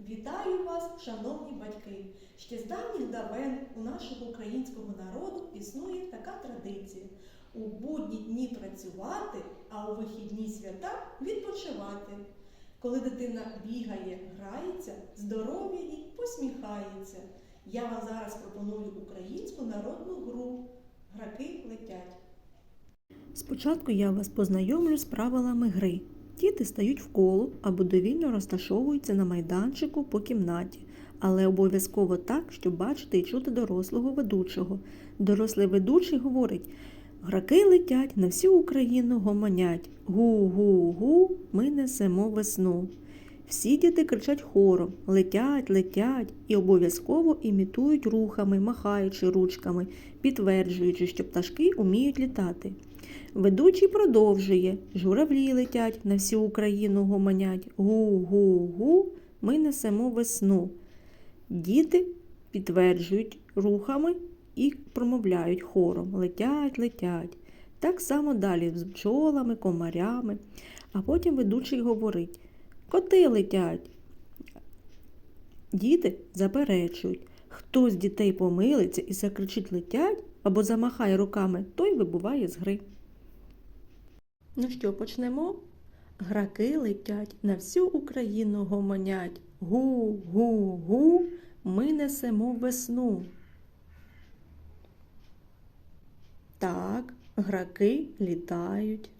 Вітаю вас, шановні батьки! Ще з давніх давен у нашого українського народу існує така традиція у будні дні працювати, а у вихідні свята відпочивати. Коли дитина бігає, грається, здоров'я їй посміхається. Я вам зараз пропоную українську народну гру Граки летять. Спочатку я вас познайомлю з правилами гри. Діти стають в коло або довільно розташовуються на майданчику по кімнаті, але обов'язково так, щоб бачити і чути дорослого ведучого. Дорослий ведучий говорить: Граки летять на всю Україну гомонять. Гу-гу-гу, ми несемо весну. Всі діти кричать хором, летять, летять і обов'язково імітують рухами, махаючи ручками, підтверджуючи, що пташки уміють літати. Ведучий продовжує. Журавлі летять на всю Україну гомонять. Гу-гу-гу, ми несемо весну. Діти підтверджують рухами і промовляють хором. Летять, летять. Так само далі з бджолами, комарями. А потім ведучий говорить: Коти летять. Діти заперечують. Хто з дітей помилиться і закричить летять або замахає руками, той вибуває з гри. Ну що, почнемо? Граки летять, на всю Україну гомонять. Гу-гу-гу, ми несемо весну. Так, граки літають.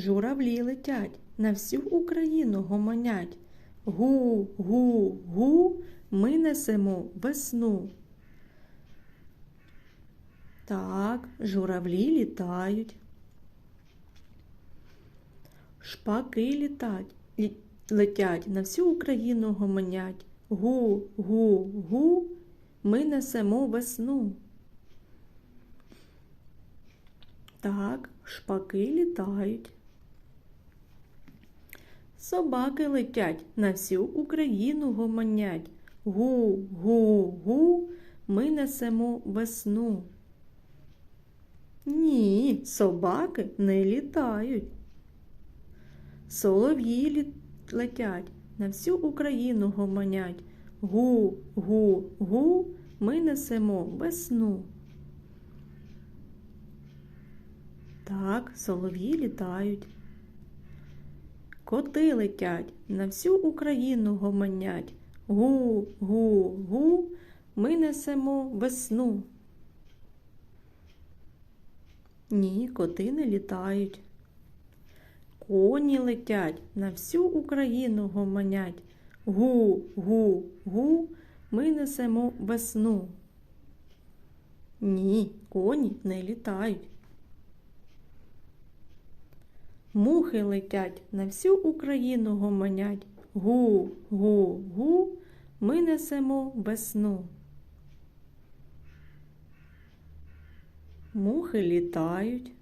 Журавлі летять, на всю Україну гомонять. Гу-гу-гу, ми несемо весну. Так, журавлі літають. Шпаки літать, летять, на всю Україну гомонять. Гу-гу-гу, ми несемо весну. Так, шпаки літають. Собаки летять, на всю Україну гомонять. Гу-гу-гу, ми несемо весну. Ні, собаки не літають. Солов'ї летять, на всю Україну гомонять. Гу-гу-гу, ми несемо весну. Так, солов'ї літають. Коти летять, на всю Україну гомонять. Гу-гу-гу, ми несемо весну. Ні, коти не літають. Коні летять, на всю Україну гомонять. Гу-гу-гу, ми несемо весну. Ні, коні не літають. Мухи летять, на всю Україну гомонять. Гу-гу-гу, ми несемо весну. Мухи літають.